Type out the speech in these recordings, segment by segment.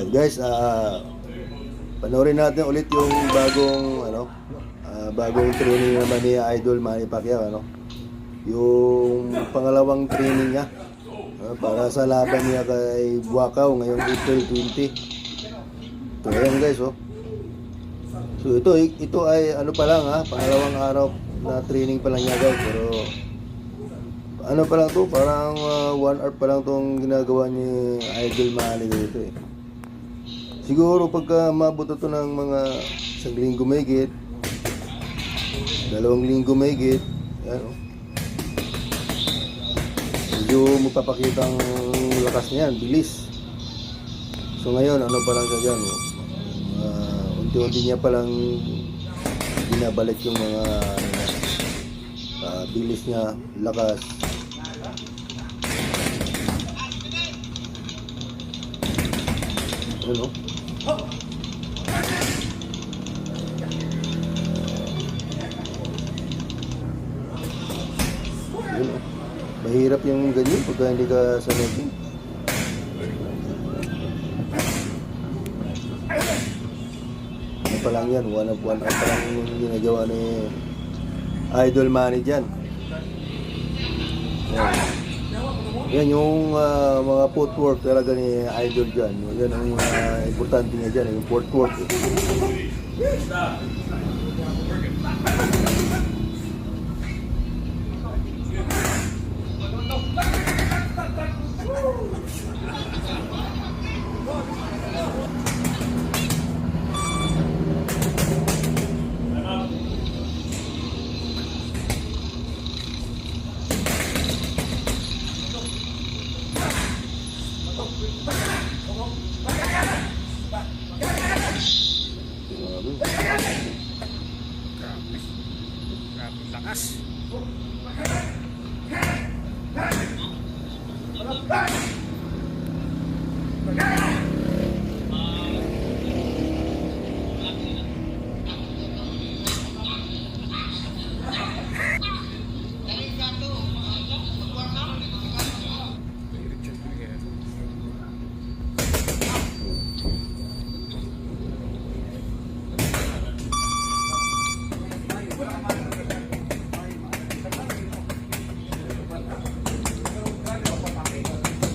Alright guys, ah panoorin natin ulit yung bagong ano, ah, bagong training naman ni Idol Manny Pacquiao ano. Yung pangalawang training niya ah, para sa laban niya kay Buakaw ngayong April 20. Ito yan guys oh. So ito ito ay ano pa lang ha, pangalawang araw na training pa lang niya guys pero ano pa lang to, parang one hour pa lang tong ginagawa ni Idol Manny dito eh. Siguro pagka mabot ito ng mga isang linggo may dalawang linggo may yan oh. Medyo magpapakita ang lakas niyan, bilis. So ngayon, ano pa lang siya dyan. Ah, unti-unti niya pa lang binabalik yung mga ano, ah, bilis niya, lakas. Ano? Mahirap yung ganyan pagka hindi ka sanay din. Ano pa lang yan, one of one up pa lang yung ginagawa ni Idol Manny dyan. Yan. Yan yung ah, mga footwork talaga ni Idol dyan. Yan ang ah, importante niya dyan, yung footwork. Eh. Grabe. Grabe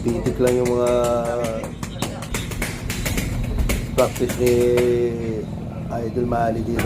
Titik lang yung mga practice ni Idol Manny dito.